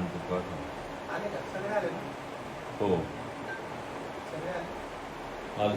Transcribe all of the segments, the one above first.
आणतो पाठव आले का सगळे आले ना हो सगळे आले आलं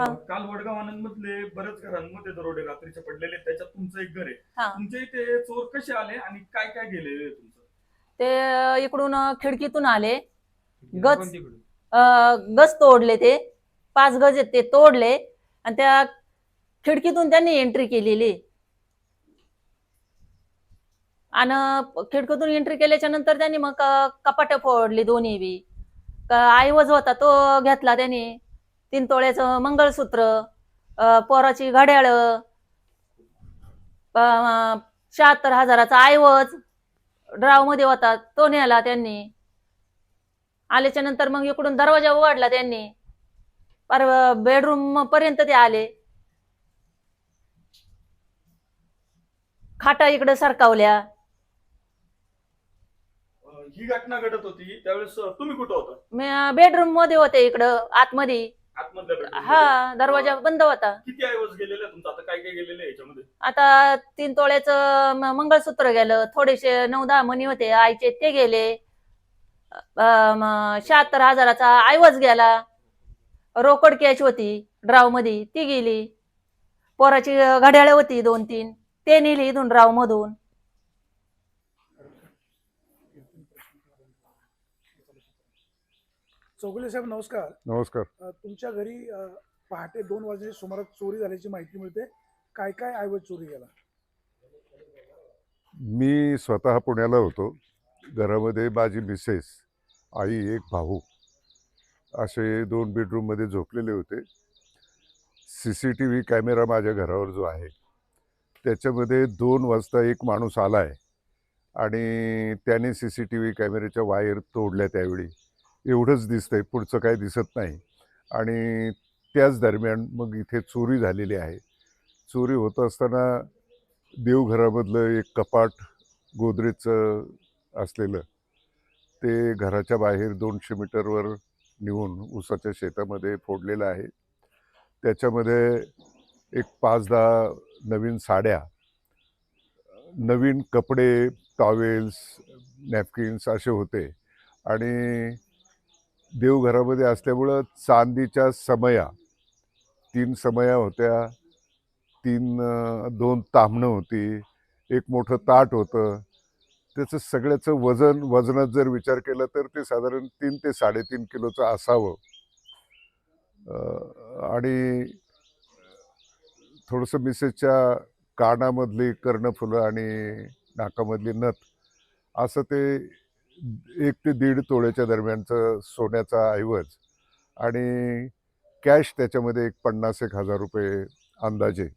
हा. काल वडगाव आनंद मधले बरेच घरांमध्ये दरोडे रात्रीचे पडलेले आहेत. त्याच्यात तुमचं एक घर आहे. हा. तुमच्या इथे चोर कसे आले आणि काय काय गेले तुमचं? ते इकडून खिडकीतून आले. गच अं, गज तोडले ते. पाच गज आहेत ते तोडले. आणि त्या खिडकीतून त्यांनी एंट्री केलेली. आणि खिडकीतून एंट्री केल्याच्यानंतर त्यांनी मग कपाट फोडली दोन्ही बी. क- आईवज होता तो घेतला त्यांनी. तीन तोळ्याचं मंगळसूत्र पोराची घड्याळ शहात्तर हजाराचा आईवज ड्रावमध्ये होता तो नेला त्यांनी. आल्याच्यानंतर मग इकडून दरवाजा उघडला त्यांनी. पर बेडरूम पर्यंत ते आले. खाटा इकडे सरकावल्या. ही घटना घडत होती त्यावेळेस तुम्ही कुठं होता? बेडरूममध्ये होते इकडं आतमध्ये. आतमधल्या bedroom मध्ये. हा दरवाजा बंद होता. किती ऐवज गेलेले तुमचं? आता काय काय गेलेले आहे याच्यामध्ये? आता तीन तोळ्याचं म- मंगळसूत्र गेलं थोडेसे नऊ दहा मणी होते आईचे ते गेले. शहात्तर हजाराचा आयवज गेला. रोकड कॅश होती ड्रावमध्ये ती गेली. पोराची घड्याळ होती दोन तीन ते नेली इथून ड्राव मधून चौगुले साहेब नमस्कार. नमस्कार. अ, तुमच्या घरी अ, पहाटे दोन वाजता सुमारास चोरी झाल्याची माहिती मिळते. काय काय ऐवज चोरी गेला मी स्वतः पुण्याला होतो. घरामध्ये माझी मिसेस आई एक भाऊ असे दोन बेडरूममध्ये झोपलेले होते. C C T V camera माझ्या घरावर जो आहे त्याच्यामध्ये दोन वाजता एक माणूस आला आहे आणि त्याने सी सी टी व्ही कॅमेऱ्याच्या वायर तोडल्या त्यावेळी. एवढंच दिसतंय पुढचं काय दिसत नाही. आणि त्याच दरम्यान मग इथे चोरी झालेली आहे. चोरी होत असताना देवघरामधलं एक कपाट गोदरेजचं असलेलं ते घराच्या बाहेर दोनशे मीटरवर नेऊन उसाच्या शेतामध्ये फोडलेलं आहे. त्याच्यामध्ये एक पाच दहा नवीन साड्या नवीन कपडे टॉवेल्स नॅपकिन्स असे होते. आणि देवघरामध्ये असल्यामुळं चांदीच्या समया तीन समया होत्या. तीन दोन तांबणं होती. एक मोठं ताट होतं. त्याचं सगळ्याचं वजन वजनात जर विचार केला तर ते साधारण तीन ते साडेतीन किलोचं असावं. आणि थोडंसं मिसेसच्या कानामधली कर्णफुलं आणि नाकामधली नथ असं ते एक ते दीड तोळ्याच्या दरम्यानचं सोन्याचा ऐवज आणि कॅश त्याच्यामध्ये एक पन्नास एक हजार रुपये अंदाजे.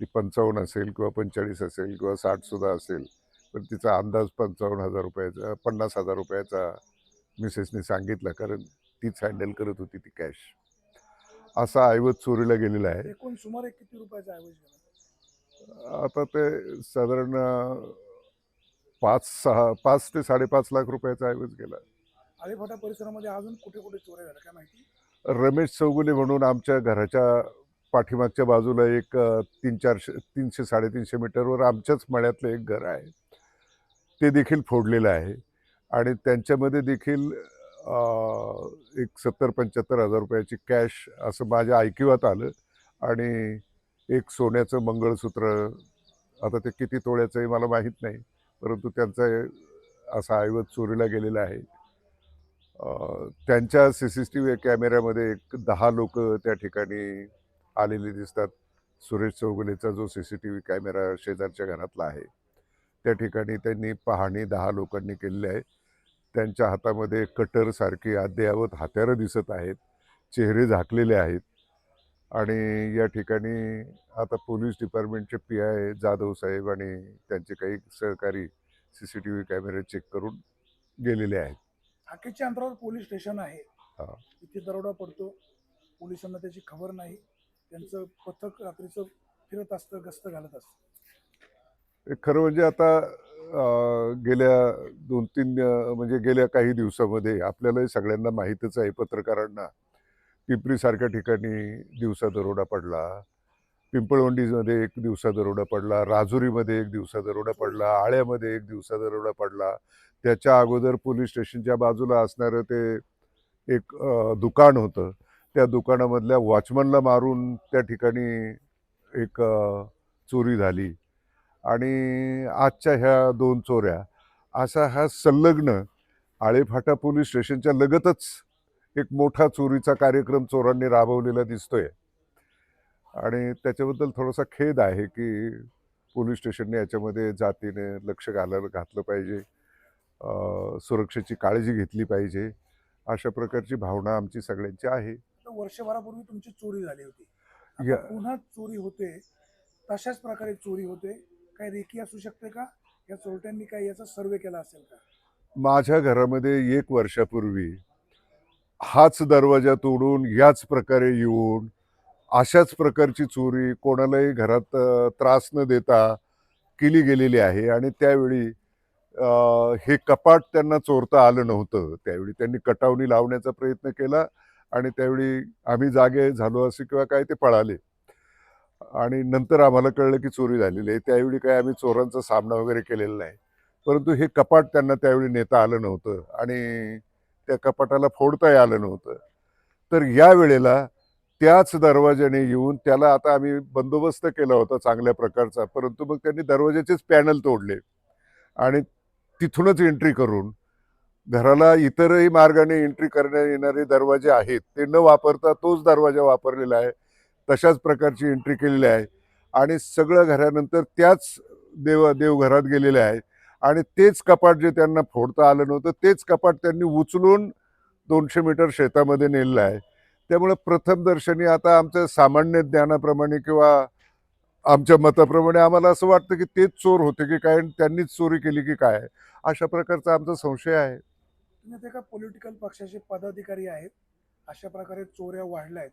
ती पंचावन्न असेल किंवा पंचेचाळीस असेल किंवा साठसुद्धा असेल पण तिचा अंदाज पंचावन्न हजार रुपयाचा पन्नास हजार रुपयाचा मिसेसने सांगितलं कारण तीच हँडल करत होती ती कॅश. असा ऐवज चोरीला गेलेला आहे. एकूण सुमारे किती रुपयाचा ऐवज आता ते साधारण पाच सहा पाच ते साडेपाच लाख रुपयाचा ऐवज गेला. आळेफाटा परिसरामध्ये अजून कुठे कुठे चोऱ्या झाल्या काय माहिती? रमेश चौगुले म्हणून आमच्या घराच्या पाठीमागच्या बाजूला एक तीन चारशे तीनशे साडेतीनशे मीटरवर आमच्याच मळ्यातलं एक घर आहे. ते देखील फोडलेलं आहे. आणि त्यांच्यामध्ये देखील एक सत्तर पंच्याहत्तर हजार रुपयाची कॅश असं माझ्या ऐकिवात आलं. आणि एक सोन्याचं मंगळसूत्र आता ते किती तोळ्याचं आहे मला माहीत नाही. परंतु त्यांचा असा ऐवज चोरीला गेलेला आहे. त्यांच्या सी सी टी व्ही कॅमेऱ्यामध्ये एक दहा लोक त्या ठिकाणी आलेले दिसतात. सुरेश चौगुलेचा जो C C T V camera शेजारच्या घरातला आहे त्या ठिकाणी त्यांनी पाहणी दहा लोकांनी केलेली आहे. त्यांच्या हातामध्ये कटरसारखी अद्ययावत हत्यारं दिसत आहेत चेहरे झाकलेले आहेत. आणि या ठिकाणी आता पोलीस डिपार्टमेंटचे पी आय जाधव साहेब आणि त्यांचे काही सहकारी सी सी टी व्ही कॅमेरे चेक करून गेलेले आहेत. हाकेच्या अंतरावर पोलीस स्टेशन आहे. हा. इथे दरोडा पडतो. पोलिसांना त्याची खबर नाही. त्यांचं पथक रात्रीचं फिरत असतं गस्त घालत असतं. खरं म्हणजे आता अं, गेल्या दोन तीन अं, म्हणजे गेल्या काही दिवसामध्ये आपल्यालाही सगळ्यांना माहीतच आहे पत्रकारांना पिंपरीसारख्या ठिकाणी दिवसा दरोडा पडला. पिंपळवंडीमध्ये एक दिवसा दरोडा पडला. राजुरीमध्ये एक दिवसा दरोडा पडला. आळ्यामध्ये एक दिवसा दरोडा पडला. त्याच्या अगोदर पोलीस स्टेशनच्या बाजूला असणारं ते एक दुकान होतं. त्या दुकानामधल्या वॉचमनला मारून त्या ठिकाणी एक चोरी झाली. आणि आजच्या ह्या दोन चोऱ्या असा हा संलग्न आळेफाटा पोलीस स्टेशनच्या लगतच एक मोठा चोरीचा कार्यक्रम चोरांनी राबवलेला दिसतोय. आणि त्याच्याबद्दल थोडासा खेद आहे की पोलीस स्टेशनने याच्यामध्ये जातीने लक्ष घालायला घातलं पाहिजे. सुरक्षेची काळजी घेतली पाहिजे. अशा प्रकारची भावना आमची सगळ्यांची आहे. वर्षभरापूर्वी तुमची चोरी झाली होती. पुन्हा चोरी होते. तशाच प्रकारे चोरी होते. काही रेकी असू शकते का? या चोरट्यांनी काही याचा सर्वे केला असेल का? माझ्या घरामध्ये एक वर्षापूर्वी हाच दरवाजा तोडून याच प्रकारे येऊन अशाच प्रकारची चोरी कोणालाही घरात त्रास न देता केली गेलेली आहे. आणि त्यावेळी हे कपाट त्यांना चोरता आलं नव्हतं. त्यावेळी त्यांनी कटावणी लावण्याचा प्रयत्न केला आणि त्यावेळी आम्ही जागे झालो असे किंवा काय ते पळाले. आणि नंतर आम्हाला कळलं की चोरी झालेली आहे. त्यावेळी काय आम्ही चोरांचा सामना वगैरे केलेला नाही. परंतु हे कपाट त्यांना त्यावेळी नेता आलं नव्हतं. आणि त्या कपाटाला फोडताही आलं नव्हतं. तर या वेळेला त्याच दरवाज्याने येऊन त्याला आता आम्ही बंदोबस्त केला होता चांगल्या प्रकारचा परंतु मग त्यांनी दरवाजाचेच पॅनल तोडले. आणि तिथूनच एंट्री करून घराला इतरही मार्गाने एंट्री करण्यात येणारे दरवाजे आहेत ते न वापरता तोच दरवाजा वापरलेला आहे तशाच प्रकारची एंट्री केलेली आहे. आणि सगळं घरानंतर त्याच देव देवघरात गेलेले आहे. आणि तेच कपाट जे त्यांना फोडता आलं नव्हतं तेच कपाट त्यांनी उचलून दोनशे मीटर शेतामध्ये नेलेलं आहे. त्यामुळे प्रथम दर्शनी आता आमच्या सामान्य ज्ञानाप्रमाणे किंवा आमच्या मताप्रमाणे आम्हाला असं वाटतं की तेच चोर होते की काय आणि त्यांनीच चोरी केली की काय अशा प्रकारचा आमचा संशय आहे. तुम्ही एका पॉलिटिकल पक्षाचे पदाधिकारी आहेत अशा प्रकारे चोऱ्या वाढल्या आहेत.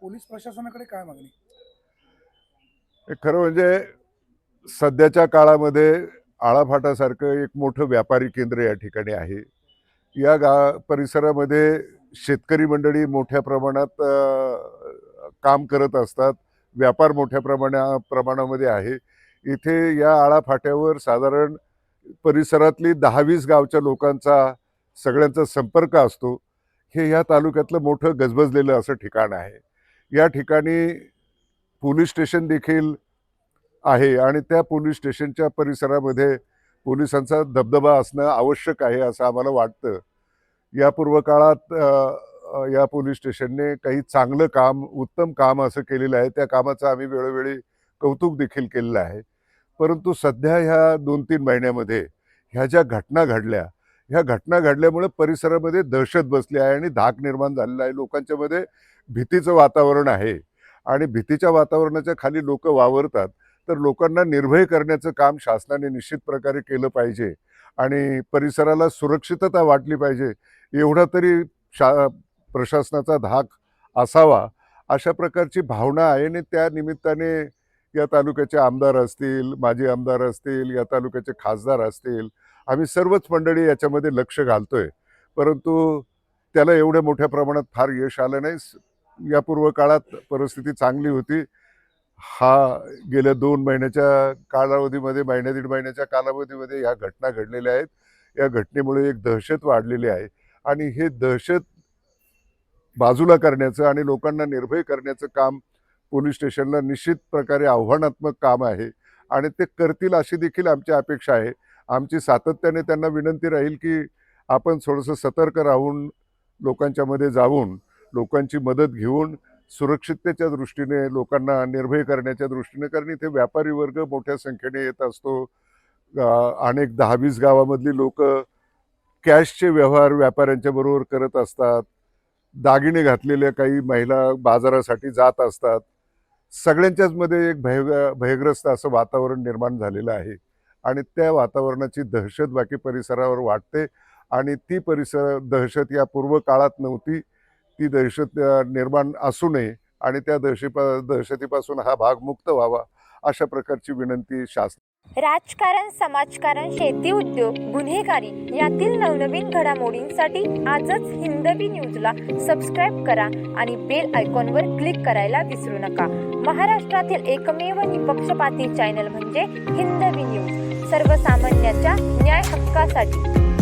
पोलीस प्रशासनाकडे काय मागणी? हे खरं म्हणजे सध्याच्या काळामध्ये आळाफाटासारखं एक मोठं व्यापारी केंद्र या ठिकाणी आहे. या गा परिसरामध्ये शेतकरी मंडळी मोठ्या प्रमाणात काम करत असतात. व्यापार मोठ्या प्रमाणा प्रमाणामध्ये आहे. इथे या आळाफाट्यावर साधारण परिसरातली दहावीस गावच्या लोकांचा सगळ्यांचा संपर्क असतो. हे या तालुक्यातलं मोठं गजबजलेलं असं ठिकाण आहे. या ठिकाणी पोलीस स्टेशन देखील आहे आणि त्या पोलीस स्टेशनच्या परिसरामध्ये पोलिसांचा दबदबा असणं आवश्यक आहे असं आम्हाला वाटतं. यापूर्व काळात या पोलीस स्टेशनने काही चांगलं काम उत्तम काम असं केलेलं आहे. त्या कामाचं आम्ही वेळोवेळी कौतुक देखील केलेलं आहे. परंतु सध्या ह्या दोन तीन महिन्यामध्ये ह्या ज्या घटना घडल्या ह्या घटना घडल्यामुळे परिसरामध्ये दहशत बसली आहे आणि धाक निर्माण झालेला आहे. लोकांच्यामध्ये भीतीचं वातावरण आहे आणि भीतीच्या वातावरणाच्या खाली लोक वावरतात. तर लोकांना निर्भय करण्याचं काम शासनाने निश्चित प्रकारे केलं पाहिजे आणि परिसराला सुरक्षितता वाटली पाहिजे एवढा तरी शा प्रशासनाचा धाक असावा अशा प्रकारची भावना आहे. आणि त्या निमित्ताने या तालुक्याचे आमदार असतील माजी आमदार असतील या तालुक्याचे खासदार असतील आम्ही सर्वच मंडळी याच्यामध्ये लक्ष घालतोय. परंतु त्याला एवढ्या मोठ्या प्रमाणात फार यश आलं नाही. या यापूर्व काळात परिस्थिती चांगली होती. हा गेल्या दोन महिन्याच्या कालावधीमध्ये महिन्या दीड महिन्याच्या कालावधीमध्ये ह्या घटना घडलेल्या आहेत. या घटनेमुळे एक दहशत वाढलेली आहे आणि हे दहशत बाजूला करण्याचं आणि लोकांना निर्भय करण्याचं काम पोलीस स्टेशनला निश्चित प्रकारे आव्हानात्मक काम आहे आणि ते करतील अशी देखील आमची अपेक्षा आहे. आमची सातत्याने त्यांना विनंती राहील की आपण थोडंसं सतर्क राहून लोकांच्यामध्ये जाऊन लोकांची मदत घेऊन सुरक्षिततेच्या दृष्टीने लोकांना निर्भय करण्याच्या दृष्टीने कारण इथे व्यापारी वर्ग मोठ्या संख्येने येत असतो. अनेक दहा वीस गावामधली लोक कॅशचे व्यवहार व्यापाऱ्यांच्या बरोबर करत असतात. दागिने घातलेल्या काही महिला बाजारासाठी जात असतात. सगळ्यांच्याच मध्ये एक भय भयग्रस्त असं वातावरण निर्माण झालेलं आहे. आणि त्या वातावरणाची दहशत बाकी परिसरावर वाटते आणि ती परिसर दहशत या पूर्व काळात नव्हती. ती दहशत निर्माण असू नये आणि त्या दहशेपा दहशतीपासून हा भाग मुक्त व्हावा अशा प्रकारची विनंती शासन राजकारण समाजकारण शेती उद्योग गुन्हेगारी यातील नवनवीन घडामोडींसाठी आजच हिंदवी न्यूजला सबस्क्राईब करा आणि बेल आयकॉनवर क्लिक करायला विसरू नका. महाराष्ट्रातील एकमेव निपक्षपाती चॅनल म्हणजे हिंदवी न्यूज सर्वसामान्याच्या न्याय हक्कासाठी.